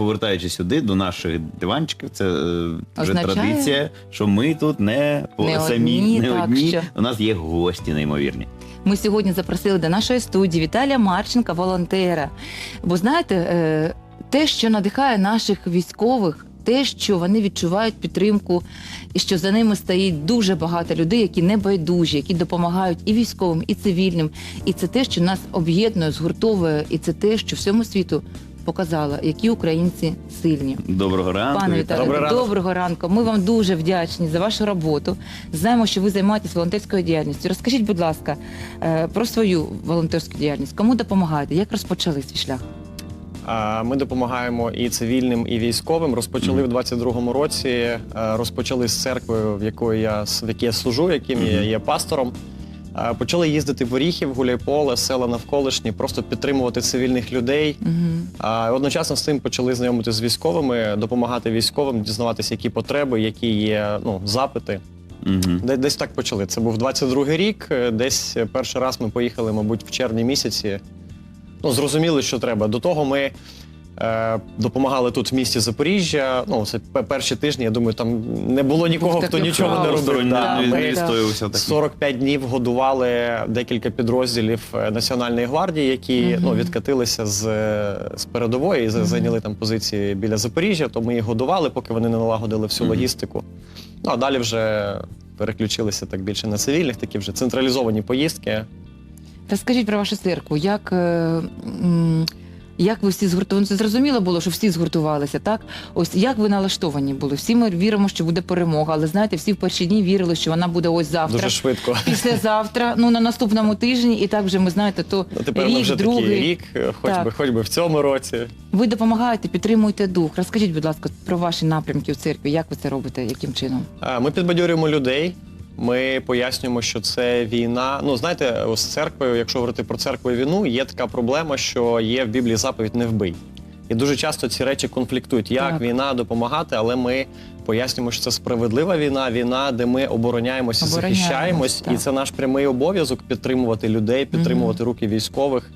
повертаючись сюди до наших диванчиків, це е, вже Означає? традиція, що ми тут не, по- Не самі, одні, не так одні. що. У нас є гості неймовірні. Ми сьогодні запросили до нашої студії Віталія Марченка, волонтера. Бо знаєте, е, те, що надихає наших військових, те, що вони відчувають підтримку, і що за ними стоїть дуже багато людей, які не байдужі, які допомагають і військовим, і цивільним. І це те, що нас об'єднує, згуртовує, і це те, що всьому світу показало, які українці сильні. Доброго ранку. Пане Віталій. Віталію, Добрий доброго ранку. Ми вам дуже вдячні за вашу роботу. Знаємо, що ви займаєтесь волонтерською діяльністю. Розкажіть, будь ласка, е, про свою волонтерську діяльність. Кому допомагаєте? Як розпочали свій шлях? Ми допомагаємо і цивільним, і військовим. Розпочали в 22-му році. е, Розпочали з церкви, в якої я с- в якій я служу, яким я є пастором. Почали їздити в Оріхів, Гуляйполе, села навколишні, просто підтримувати цивільних людей. Угу. Одночасно з цим почали знайомитися з військовими, допомагати військовим, дізнаватися, які потреби, які є ну, запити. Де- Десь так почали. Це був 22-й рік. е, Десь е, перший раз ми поїхали, мабуть, в червні місяці. Ну, зрозуміли, що треба. До того ми допомагали тут в місті Запоріжжя. Ну, це перші тижні. Я думаю, там не було нікого, хто нічого не робив. Да, ми 45 днів годували декілька підрозділів е, Національної гвардії, які ну, відкатилися з, е, з передової і зайняли там позиції біля Запоріжжя. То ми їх годували, поки вони не налагодили всю логістику. Ну а далі вже переключилися так більше на цивільних, такі вже централізовані поїздки. Розкажіть про вашу церкву. Як, е, як ви всі згуртовані? Це зрозуміло було, що всі згуртувалися, так? Ось як ви налаштовані були? Всі ми віримо, що буде перемога, але знаєте, всі в перші дні вірили, що вона буде ось завтра. Дуже швидко. Післязавтра, ну на наступному тижні, і так вже ми знаєте, то Ну, тепер рік, ми вже другий. такий рік, хоч Так. би, хоч би в цьому році. Ви допомагаєте, підтримуєте дух. Розкажіть, будь ласка, про ваші напрямки в церкві. Як ви це робите? Яким чином? Е, Ми підбадьорюємо людей. Ми пояснюємо, що це війна. Ну, знаєте, з церквою, якщо говорити про церкву і війну, є така проблема, що є в Біблії заповідь не вбий. І дуже часто ці речі конфліктують. Як Так. війна допомагати, але ми пояснюємо, що це справедлива війна, війна, де ми обороняємося, Обороняємось, захищаємось, так. і це наш прямий обов'язок підтримувати людей, підтримувати руки військових.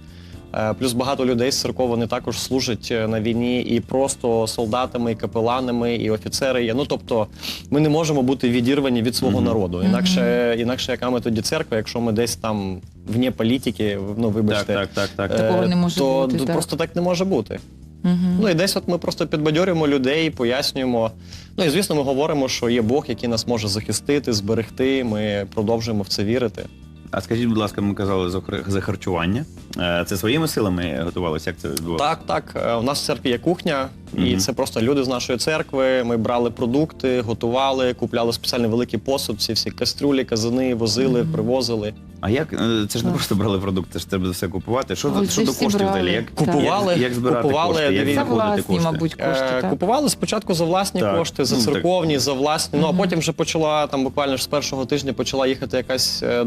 Е, Плюс багато людей з церков вони також служать е, на війні і просто солдатами, і капеланами, і офіцери є. Ну тобто, ми не можемо бути відірвані від свого Мгм. народу. Інакше, інакше яка ми тоді церква, якщо ми десь там вне політики, ну вибачте, так, так, так. е, Такого не може то бути, так. просто так не може бути. Угу. Ну і десь от ми просто підбадьорюємо людей, пояснюємо. Ну і звісно, ми говоримо, що є Бог, який нас може захистити, зберегти. Ми продовжуємо в це вірити. А скажіть, будь ласка, ми казали за харчування. Е, Це своїми силами готувалося? Як це відбувалося? Так, так. е, У нас в церкві є кухня, і Мгм. це просто люди з нашої церкви. Ми брали продукти, готували, купляли спеціальний великий посуд, ці всі кастрюлі, казани, возили, Мгм. привозили. А як е, це ж не просто брали продукти, це ж треба все купувати. Що, Ось що до коштів взагалі? Як, Купували, як, як збирати купували, кошти, як власні, кошти? мабуть, кошти. Е, так? Купували спочатку за власні Так. кошти, за Ну, так. церковні, за власні. Ну а потім вже почала там буквально ж з першого тижня почала їхати якась е,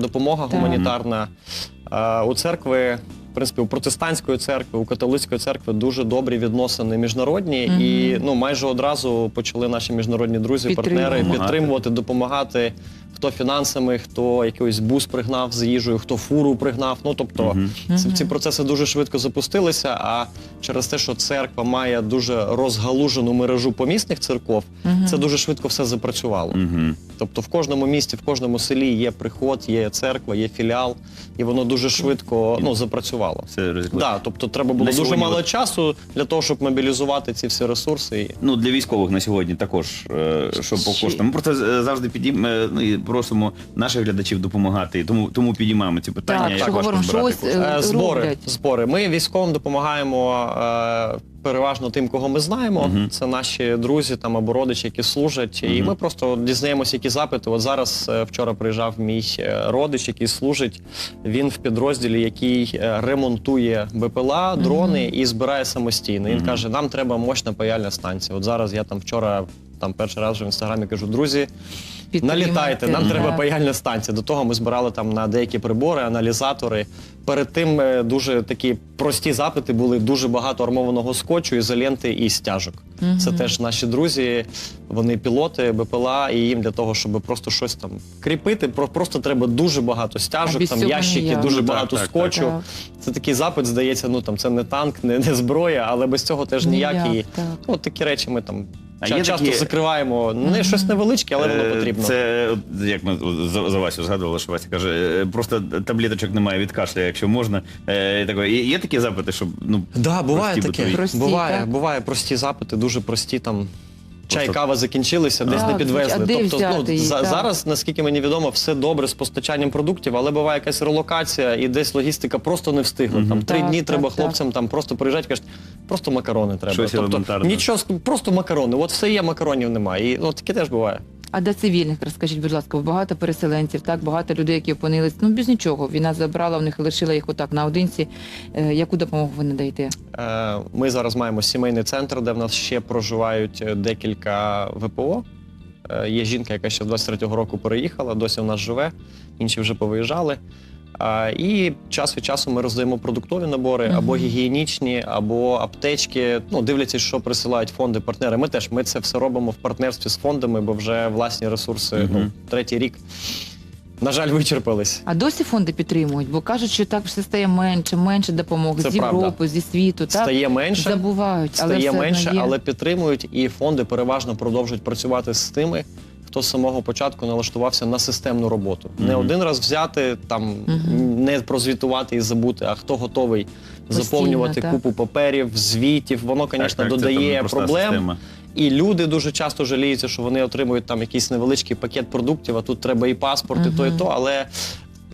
допомога Так. гуманітарна. Е, У церкви, в принципі, у протестантської церкви, у католицької церкви дуже добрі відносини міжнародні, і ну майже одразу почали наші міжнародні друзі, партнери Підтримувати. підтримувати, допомагати. Хто фінансами, хто якийсь бус пригнав з їжею, хто фуру пригнав. Ну тобто Мгм. ці, ці процеси дуже швидко запустилися. А через те, що церква має дуже розгалужену мережу помісних церков, Мгм. це дуже швидко все запрацювало. Мгм. Тобто, в кожному місті, в кожному селі є приход, є церква, є філіал, і воно дуже швидко ну, запрацювало. Все. Да, тобто треба було На дуже сьогодні мало от- часу для того, щоб мобілізувати ці всі ресурси. І... Ну, для військових на сьогодні також, е, що по Ще- коштам. Ми просто е, завжди підійм, е, ну, і просимо наших глядачів допомагати, тому, тому підіймаємо ці питання, Так, як важко говоримо, збирати що ось, кошти. Е, Е, збори, роблять. Ми військовим допомагаємо е, переважно тим, кого ми знаємо. Мгм. Це наші друзі там або родичі, які служать. І Мгм. ми просто дізнаємося, які запити. От зараз е, вчора приїжджав мій е, родич, який служить. Він в підрозділі, який е, ремонтує БПЛА, дрони і збирає самостійно. Він Мгм. каже: нам треба мощна паяльна станція. От зараз я там вчора там перший раз вже в інстаграмі кажу, друзі, налітайте, нам треба паяльна станція. До того ми збирали там на деякі прибори, аналізатори. Перед тим е, дуже такі прості запити були дуже багато армованого скотчу, ізоленти і стяжок. Це теж наші друзі, вони пілоти, БПЛА, і їм для того, щоб просто щось там кріпити, про- просто треба дуже багато стяжок, без там цього ящики, ніяк. дуже Ну, так, багато так, скотчу. так. Це такий запит, здається, ну там це не танк, не, не зброя, але без цього теж ніяк. Ніяк, І, так. ну, от такі речі ми там А ча- є часто такі- закриваємо. Не щось невеличке, але воно Е, потрібно. Це як ми за, за Васю згадували, що Вася каже, е, просто таблеточок немає від кашля, якщо можна. Е, і такої. Є, є такі запити, щоб ну Да, буває прості таке. Прості, буває, так? буває прості запити, дуже прості там. Чай, кава закінчилися, десь не підвезли. а де тобто, взяти ну, її, за- зараз, наскільки мені відомо, все добре з постачанням продуктів, але буває якась релокація і десь логістика просто не встигла. Там три Так, дні так, треба так. хлопцям там просто приїжджати, кажуть, просто макарони треба. Щось тобто, елементарне. нічого, просто макарони. От все є, макаронів немає. І ну, таке теж буває. А до цивільних розкажіть, будь ласка, багато переселенців, так багато людей, які опинились ну без нічого. Війна забрала в них, лишила їх отак наодинці. Е, Яку допомогу ви надаєте? Е, Ми зараз маємо сімейний центр, де в нас ще проживають е, декілька ВПО. Е, Є жінка, яка ще з 23-го року переїхала, досі в нас живе, інші вже повиїжджали. І час від часу ми роздаємо продуктові набори або гігієнічні, або аптечки. Ну, дивлячись, що присилають фонди, партнери. Ми теж ми це все робимо в партнерстві з фондами, бо вже власні ресурси ну, третій рік, на жаль, вичерпались. А досі фонди підтримують, бо кажуть, що так все стає менше, менше допомоги Це з правда. Зі світу. Так Стає менше. забувають, але все менше, є. але підтримують, і фонди переважно продовжують працювати з тими, хто з самого початку налаштувався на системну роботу. Не один раз взяти, там не прозвітувати і забути, а хто готовий Постійно, заповнювати так. купу паперів, звітів. Воно, звісно, так, це додає непроста проблем. система. І люди дуже часто жаліються, що вони отримують там якийсь невеличкий пакет продуктів, а тут треба і паспорт, і то, і то, але.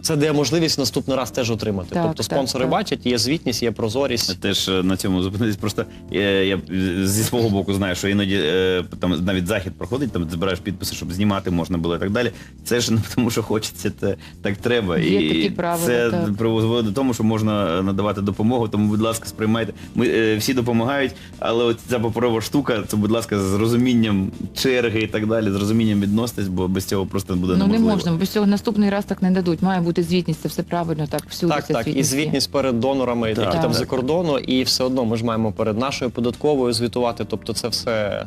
Це дає можливість наступний раз теж отримати. Так, тобто спонсори так. бачать, є звітність, є прозорість. Теж е, на цьому зупинитись. Просто е, я зі свого боку знаю, що іноді е, там навіть захід проходить, там збираєш підписи, щоб знімати можна було і так далі. Це ж не тому, що хочеться, це так треба. Є і такі правила, це так. призводить до того, що можна надавати допомогу. Тому, будь ласка, сприймайте. Ми е, всі допомагають, але от ця паперова штука, це, будь ласка, з розумінням черги і так далі, з розумінням відноситесь, бо без цього просто буде Ну не неможливо. можна, без цього наступний раз так не дадуть. Має бути звітність, це все правильно, так всюди Так, так, і звітність перед донорами, Так, які там за кордону, і все одно ми ж маємо перед нашою податковою звітувати. Тобто це все.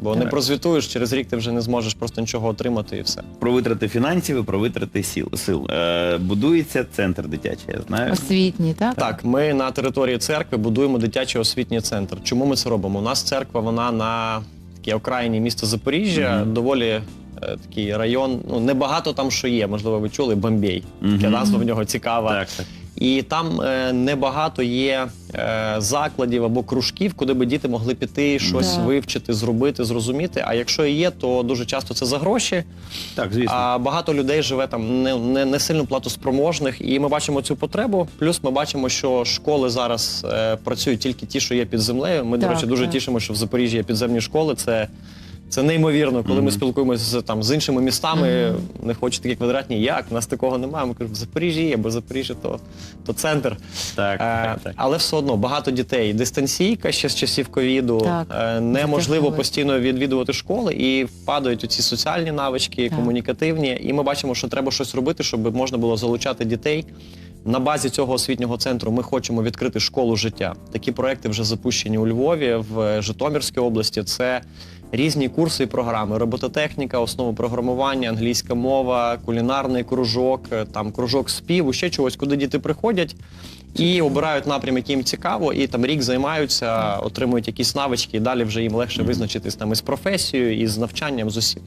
Бо не прозвітуєш, через рік ти вже не зможеш просто нічого отримати і все. Про витрати фінансів і про витрати сил. сил. Е, будується центр дитячий, я знаю. Освітні, так? Так, ми на території церкви будуємо дитячий освітній центр. Чому ми це робимо? У нас церква, вона на такій окраїні міста Запоріжжя, Мгм. доволі е, такий район. Ну небагато там що є. Можливо, ви чули Бомбей. Мгм. назва в нього цікава. Так, так. І там е, небагато є е, закладів або кружків, куди би діти могли піти, щось Так. вивчити, зробити, зрозуміти. А якщо і є, то дуже часто це за гроші. Так, звісно. А багато людей живе там не, не, не сильно платоспроможних, і ми бачимо цю потребу. Плюс ми бачимо, що школи зараз е, працюють тільки ті, що є під землею. Ми, до Так, речі, дуже так. тішимо, що в Запоріжжі є підземні школи. Це, це неймовірно. Коли ми спілкуємося з, там, з іншими містами, не хочуть такі квадратні. Як? У нас такого немає. Ми кажемо, в Запоріжжі є, бо Запоріжжя то, то центр. Так, Е, так, так. Але все одно багато дітей. Дистанційка ще з часів ковіду. Так. Е, Неможливо Затягнули. постійно відвідувати школи і впадають у ці соціальні навички, Так. комунікативні. І ми бачимо, що треба щось робити, щоб можна було залучати дітей. На базі цього освітнього центру ми хочемо відкрити школу життя. Такі проекти вже запущені у Львові, в Житомирській області. Це різні курси і програми: робототехніка, основи програмування, англійська мова, кулінарний кружок, е, там кружок співу, ще чогось, куди діти приходять і обирають напрям, який їм цікаво, і там рік займаються, отримують якісь навички, і далі вже їм легше визначитись там із професією, і з навчанням з усім.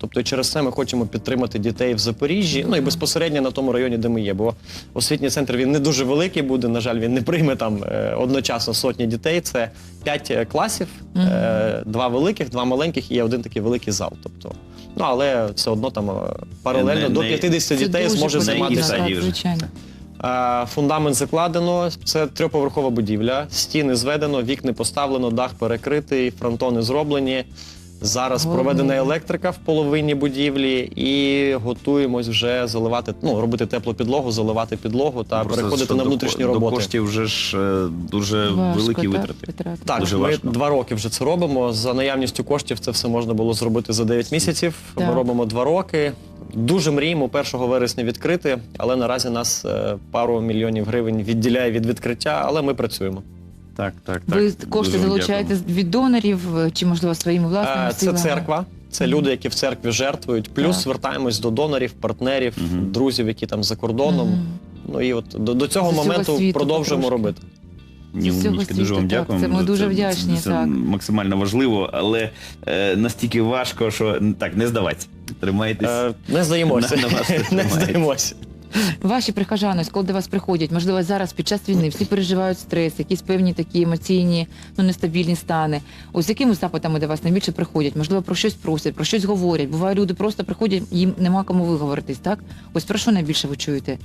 Тобто через це ми хочемо підтримати дітей в Запоріжжі, ну і безпосередньо на тому районі, де ми є. Бо освітній центр він не дуже великий буде. На жаль, він не прийме там е, одночасно сотні дітей. Це п'ять е, класів, е, два великих, два маленьких і один такий великий зал. Тобто, ну але все одно там паралельно Не- до не- 50 Це дітей зможе займатися. звичайно. Фундамент закладено, це трьохповерхова будівля, стіни зведено, вікни поставлено, дах перекритий, фронтони зроблені. Зараз Головне. проведена електрика в половині будівлі, і готуємось вже заливати, ну робити теплу підлогу, заливати підлогу та Просто переходити що на до внутрішні ко- роботи. До коштів вже ж е, дуже Важко, великі так, витрати. витрати. Так, Дуже ми важко. два роки вже це робимо. За наявністю коштів це все можна було зробити за 9 місяців. Ми Так. робимо два роки. Дуже мріємо 1 вересня відкрити, але наразі нас е, пару мільйонів гривень відділяє від відкриття, але ми працюємо. Так, так, так. Ви кошти Дуже залучаєте дякую. від донорів е, чи, можливо, своїми власними Е, Це силами? церква. Це люди, які в церкві жертвують. Плюс Так. звертаємось до донорів, партнерів, Мгм. друзів, які там за кордоном. Мгм. Ну і от до, до цього З усього моменту світу продовжуємо потрошки. робити. Ні, З Умнічки, дуже світу, вам так. дякуємо. Це ми за дуже вдячні, Це, так. максимально важливо, але е, настільки важко, що н- так, не здавайтесь. Тримайтесь. Е, не здаємося. На- на вас не тримається. здаємося. Ваші прихожани, коли до вас приходять, можливо, зараз під час війни всі переживають стрес, якісь певні такі емоційні, ну нестабільні стани. Ось з якими запитами до вас найбільше приходять? Можливо, про щось просять, про щось говорять. Буває, люди просто приходять, їм нема кому виговоритись, так? Ось про що найбільше ви чуєте?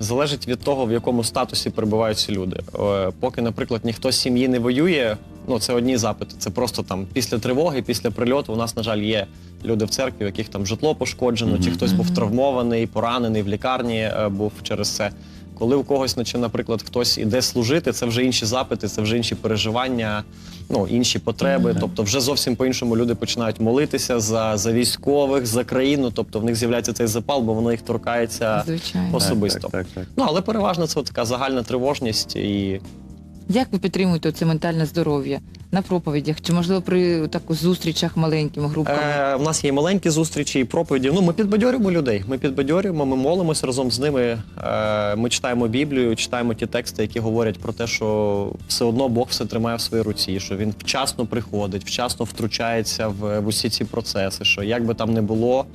Залежить від того, в якому статусі перебувають ці люди. Е, Поки, наприклад, ніхто з сім'ї не воює, ну це одні запити. Це просто там після тривоги, після прильоту. У нас, на жаль, є люди в церкві, у яких там житло пошкоджено, чи хтось був травмований, поранений в лікарні е, був через це. Коли у когось, наче, наприклад, хтось іде служити, це вже інші запити, це вже інші переживання, ну інші потреби. Тобто, вже зовсім по-іншому люди починають молитися за, за військових, за країну. Тобто в них з'являється цей запал, бо воно їх торкається. Звичайно. Ос- особисто. Так, так, так. Ну, але переважно це така загальна тривожність і Як ви підтримуєте це ментальне здоров'я на проповідях? Чи можливо при так зустрічах маленькими групками? е, в нас є маленькі зустрічі, і проповіді. Ну, ми підбадьорюємо людей. Ми підбадьорюємо, ми молимося разом з ними. Е, ми читаємо Біблію, читаємо ті тексти, які говорять про те, що все одно Бог все тримає в своїй руці, що він вчасно приходить, вчасно втручається в, в усі ці процеси, що як би там не було.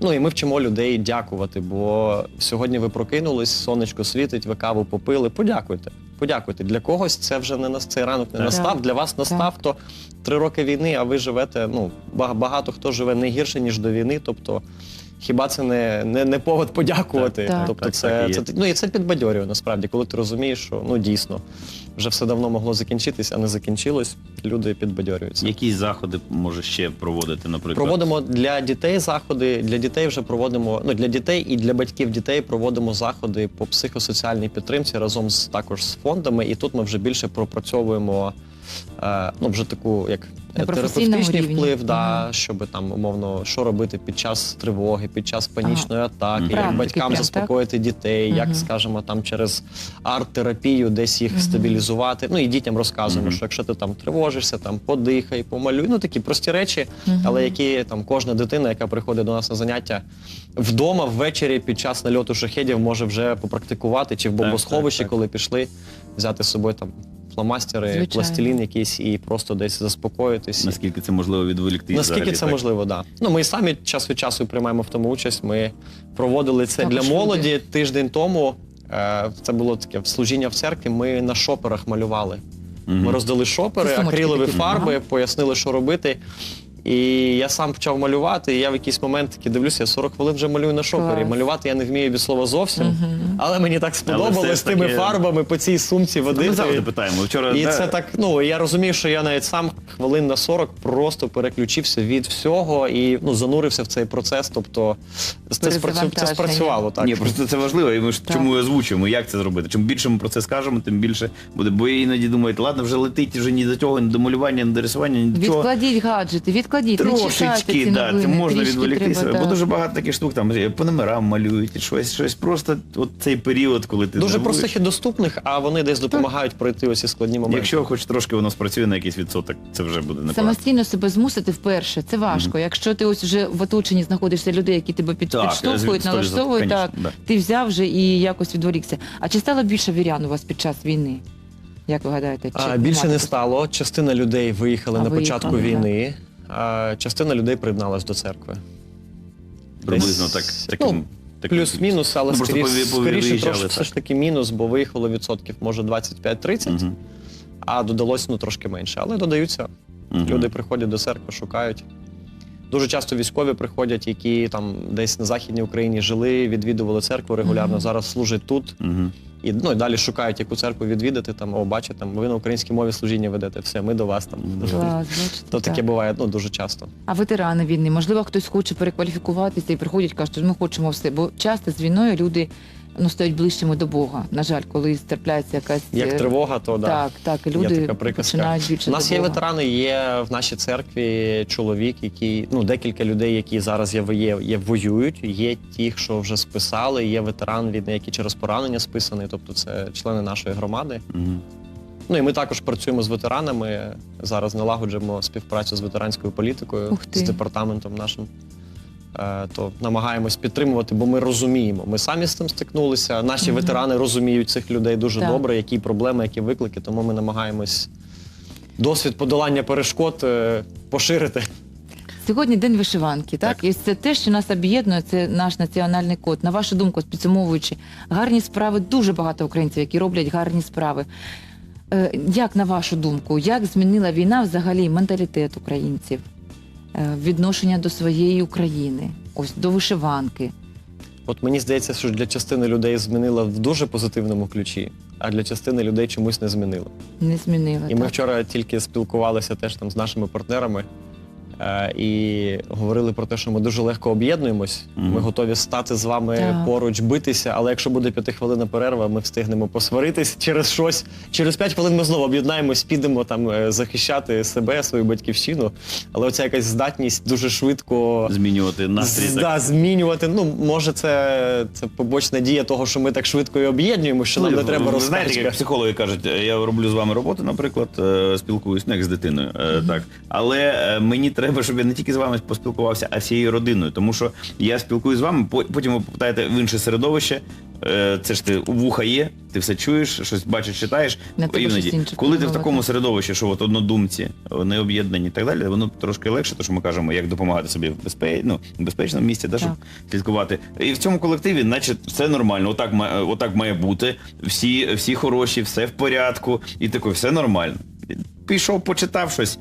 Ну і ми вчимо людей дякувати, бо сьогодні ви прокинулись, сонечко світить, ви каву попили. Подякуйте. Подякуйте. Для когось це вже не нас цей ранок не настав. Для вас настав, то три роки війни, а ви живете. Ну багато хто живе не гірше ніж до війни. Тобто, хіба це не, не, не повод подякувати? Так, так. тобто, Так, це, так і це ну і це підбадьорює насправді, коли ти розумієш, що ну дійсно вже все давно могло закінчитись, а не закінчилось. Люди підбадьорюються. Які заходи може ще проводити, наприклад? Проводимо для дітей заходи. Для дітей вже проводимо ну для дітей і для батьків дітей проводимо заходи по психосоціальній підтримці разом з також з фондами. І тут ми вже більше пропрацьовуємо е, ну вже таку як На професійному терапевтичний рівні. вплив, да, Мгм. щоб там умовно що робити під час тривоги, під час панічної атаки, Мгм. як Практики батькам прям, так? заспокоїти дітей, як Мгм. скажімо, там через арт-терапію десь їх Мгм. стабілізувати. Ну і дітям розказуємо, Мгм. що якщо ти там тривожишся, там подихай, помалюй. Ну такі прості речі, Мгм. але які там кожна дитина, яка приходить до нас на заняття вдома ввечері під час нальоту шахедів, може вже попрактикувати, чи в Так, бомбосховищі, так, так. коли пішли, взяти з собою там фломастери, Звичайно. пластилін якийсь і просто десь заспокоїтись. Наскільки це можливо відволікти? Наскільки взагалі, це так? можливо, так. Да. Ну ми і самі час від часу приймаємо в тому участь. Ми проводили це так, для люди. молоді тиждень тому. Е, Це було таке служіння в церкві. Ми на шоперах малювали. Ми роздали шопери, акрилові фарби, пояснили, що робити. І я сам почав малювати, і я в якийсь момент таки дивлюся, я 40 хвилин вже малюю на шопері. Клас. Малювати я не вмію від слова зовсім. Мгм. Але мені так все сподобалось ж тими таки- фарбами по цій сумці Ми водити. завжди питаємо. Вчора І да, це так, ну я розумію, що я навіть сам хвилин на 40 просто переключився від всього і ну занурився в цей процес. Тобто це, спрацю... це Перезавантаження. спрацювало так. Ні, просто це важливо, і ми ж Так. чому і озвучуємо, як це зробити. Чим більше ми про це скажемо, тим більше буде. Бо іноді думаєте, ладно, вже летить вже ні до того, ні до малювання, ні до рисування, ні до чого. Відкладіть гаджети, не читайте Трошечки, да, новини, можна трішки відволіктися. треба, Бо да. дуже багато таких штук, там е, по номерам малюють, щось, щось просто от цей період, коли ти Дуже нервуєш. простих і доступних, а вони десь допомагають пройти оці складні моменти. Якщо хоч трошки воно спрацює на якийсь відсоток, це вже буде непогано. Самостійно себе змусити вперше, це важко. Якщо ти ось вже в оточенні знаходишся людей, які тебе під, Так, підштовхують, 100%, налаштовують, конечно, так, да. ти взяв вже і якось відволікся. А чи стало більше вірян у вас під час війни? Як ви гадаєте? Чи А, більше не стало. Частина людей виїхали А, на виїхали, початку так. війни, частина людей приєдналась до церкви. Приблизно Десь, так. таким, ну, таким Плюс-мінус, але Ну, просто скоріше, пові- пові- скоріше трошки так. все ж таки мінус, бо виїхало відсотків може 25-30, Мгм. а додалось ну трошки менше. Але додаються. Мгм. Люди приходять до церкви, шукають. Дуже часто військові приходять, які там десь на Західній Україні жили, відвідували церкву регулярно, Мгм. зараз служать тут. Мгм. І, ну, і далі шукають, яку церкву відвідати, там, о, бачите, там, ви на українській мові служіння ведете, все, ми до вас там. Клас, бачите, То таке так. буває ну, дуже часто. А ветерани війни, можливо, хтось хоче перекваліфікуватися і приходять, кажуть, що ми хочемо все. Бо часто з війною люди ну, стають ближчими до Бога. На жаль, коли трапляється якась Як е, тривога, то да. так, так, і Є люди така приказка. починають більше У нас до є Бога. ветерани, є в нашій церкві чоловік, який, ну, декілька людей, які зараз є, є, є воюють. Є ті, що вже списали, є ветеран війни, який через поранення списаний, тобто це члени нашої громади. Мгм. Ну і ми також працюємо з ветеранами. Зараз налагоджуємо співпрацю з ветеранською політикою, Ух ти. з департаментом нашим. Е, То намагаємось підтримувати, бо ми розуміємо. Ми самі з цим стикнулися. Наші ветерани розуміють цих людей дуже Так. добре, які проблеми, які виклики. Тому ми намагаємось досвід подолання перешкод е, поширити. Сьогодні день вишиванки, так? Так. І це те, що нас об'єднує, це наш національний код. На вашу думку, підсумовуючи, гарні справи дуже багато українців, які роблять гарні справи. Е, Як на вашу думку, як змінила війна взагалі менталітет українців, відношення до своєї України, ось до вишиванки? От мені здається, що для частини людей змінила в дуже позитивному ключі, а для частини людей чомусь не змінила. Не змінила. І ми вчора тільки спілкувалися теж там з нашими партнерами е, і говорили про те, що ми дуже легко об'єднуємось. Мгм. Ми готові стати з вами Так. поруч, битися, але якщо буде п'ятихвилинна перерва, ми встигнемо посваритись через щось. Через п'ять хвилин ми знову об'єднаємось, підемо там е, захищати себе, свою батьківщину. Але оця якась здатність дуже швидко. Змінювати настрій. так. да, змінювати. Ну, може, це, це побочна дія того, що ми так швидко і об'єднуємо, що нам Ну, не треба ви Знаєте, як психологи кажуть, е, я роблю з вами роботу, наприклад, е, спілкуюсь, ну як з дитиною, е, так. Але е, мені треба, щоб я не тільки з вами поспілкувався, а всією родиною. Тому що я спілкуюсь з вами, потім ви попитаєте в інше середовище. е, Це ж ти у вуха є, ти все чуєш, щось бачиш, читаєш. Іноді, коли ти в такому так. середовищі, що от однодумці, вони об'єднані і так далі, воно трошки легше, тому що ми кажемо, як допомагати собі в безпе... ну, в безпечному місці, да, щоб слідкувати. І в цьому колективі, наче все нормально, отак, ма- отак має бути. Всі, всі хороші, все в порядку, і таке, все нормально. Пішов, почитав щось.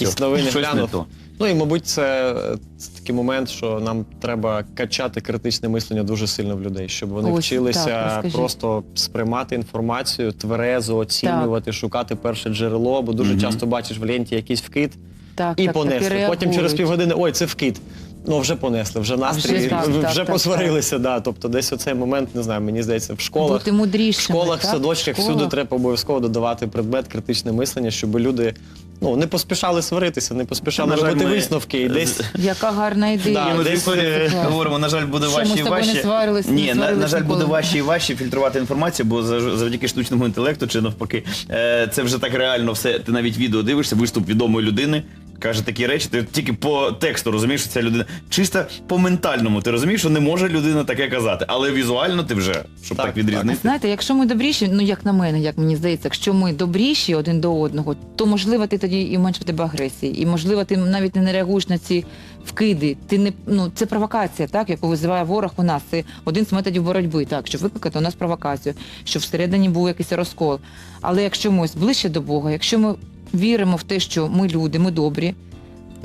Якісь новини щось не глянув. то. Ну і мабуть, це, це такий момент, що нам треба качати критичне мислення дуже сильно в людей, щоб вони Ось, вчилися так, розкажіть. просто сприймати інформацію, тверезо оцінювати, шукати перше джерело, бо дуже Мгм. часто бачиш в ленті якийсь вкид Так, і так, понесли. так, і Потім через півгодини ой, це вкид. Ну вже понесли, вже настрій, вже так, вже, так, так, посварилися. Да. Тобто десь оцей момент, не знаю, мені здається, в школах. Бути В школах, в садочках В школах. всюди треба обов'язково додавати предмет критичне мислення, щоб люди ну, не поспішали сваритися, не поспішали На жаль, робити ми висновки і десь. Яка гарна ідея. Да, ми десь, е, говоримо, на жаль, буде важче і не важче. Ні, на, на жаль, буде важче і важче фільтрувати інформацію, бо за- завдяки штучному інтелекту чи навпаки, е, це вже так реально все. Ти навіть відео дивишся, виступ відомої людини. Каже такі речі, ти тільки по тексту розумієш, що ця людина. Чисто по ментальному ти розумієш, що не може людина таке казати, але візуально ти вже, щоб Так, так, так. відрізнити. Знаєте, якщо ми добріші, ну як на мене, як мені здається, якщо ми добріші один до одного, то можливо ти тоді і менше в тебе агресії, і можливо ти навіть не реагуєш на ці вкиди. Ти не ну це провокація, так яку визиває ворог у нас. Це один з методів боротьби, так щоб викликати у нас провокацію, щоб всередині був якийсь розкол. Але якщо ми ось ближче до Бога, якщо ми віримо в те, що ми люди, ми добрі.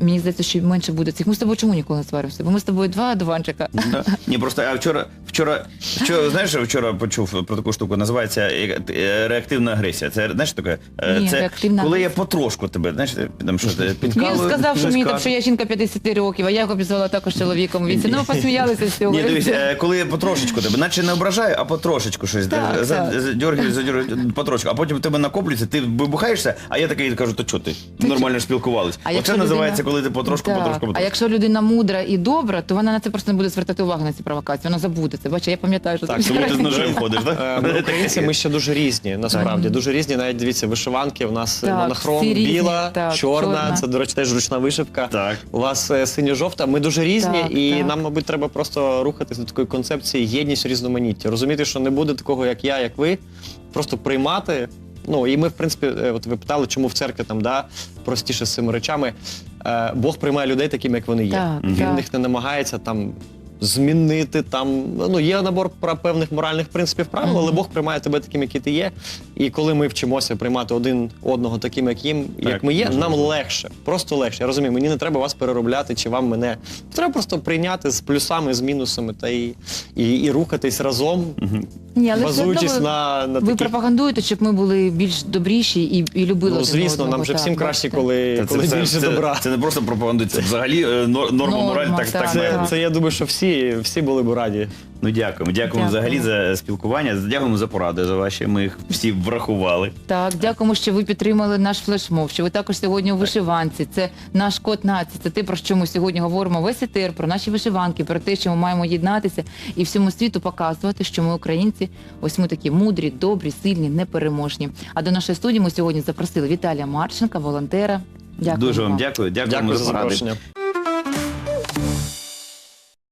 Мені здається, що менше буде цих. Ми з тобою чому ніколи не сваримося? Бо ми з тобою два одуванчика. Да. Ні, просто а вчора, вчора, вчора, знаєш, вчора почув про таку штуку, називається е, е, реактивна агресія. Це знаєш таке? Е, Ні, Це реактивна коли я агресія. потрошку тебе, знаєш, там що ти Він підкалую, сказав, що щось мені там, кажу. що я жінка 50 років, а я його обізвала також чоловіком. Він ну посміялися з цього. Ні, дивись, е, коли я потрошечку тебе, наче не ображаю, а потрошечку щось Так, за- так. задьоргаю потрошку, а потім в тебе накоплюється, ти вибухаєшся, а я такий кажу, то чого ти? Нормально ж спілкувались. А Оце якщо називається, коли ти потрошку, Так, потрошку, потрошку. А якщо людина мудра і добра, то вона на це просто не буде звертати увагу на ці провокації. Вона забуде це. Бачиш, я пам'ятаю, що Так, це Тому ти з ножем ходиш, Е, так? Ми українці, ми ще дуже різні, насправді. Дуже різні. Навіть дивіться, вишиванки. У нас Так, монохром всі різні, біла, так, чорна. чорна. Це, до речі, теж ручна вишивка. Так. У вас е, синьо-жовта. Ми дуже різні, Так, і так. нам, мабуть, треба просто рухатись до такої концепції єдність в різноманітті. Розуміти, що не буде такого, як я, як ви. Просто приймати. Ну і ми, в принципі, е, от ви питали, чому в церкві там да, простіше з цими речами. Е, Бог приймає людей такими, як вони є. Так, Він так. їх не намагається там. Змінити там, ну є набор певних моральних принципів правил, але Бог приймає тебе таким, який ти є. І коли ми вчимося приймати один одного таким, як їм, як ми є, можливо. нам легше, просто легше. Я розумію, мені не треба вас переробляти чи вам мене. Треба просто прийняти з плюсами, з мінусами та і, і, і рухатись разом. Ні, але базуючись ви- на, на Ви таких... пропагандуєте, щоб ми були більш добріші і, і любили. Ну, звісно, одного, нам же всім краще, коли, Це, це, коли це, більше це, добра. це не просто пропаганда, це взагалі е, норма Норма, мораль, так, так, так, Це, бути. це я думаю, що всі, всі були б раді. Ну дякуємо. Дякуємо Дякую. взагалі за спілкування. Дякуємо за поради за ваші. Ми їх всі врахували. Так, дякуємо, що ви підтримали наш флешмоб, що ви також сьогодні у вишиванці. Це наш код нації. Це те, про що ми сьогодні говоримо. Весь етер, про наші вишиванки, про те, що ми маємо єднатися і всьому світу показувати, що ми українці. Ось ми такі мудрі, добрі, сильні, непереможні. А до нашої студії ми сьогодні запросили Віталія Марченка, волонтера. Дякую Дуже вам дякую. Дякуємо Дякую за поради. запрошення.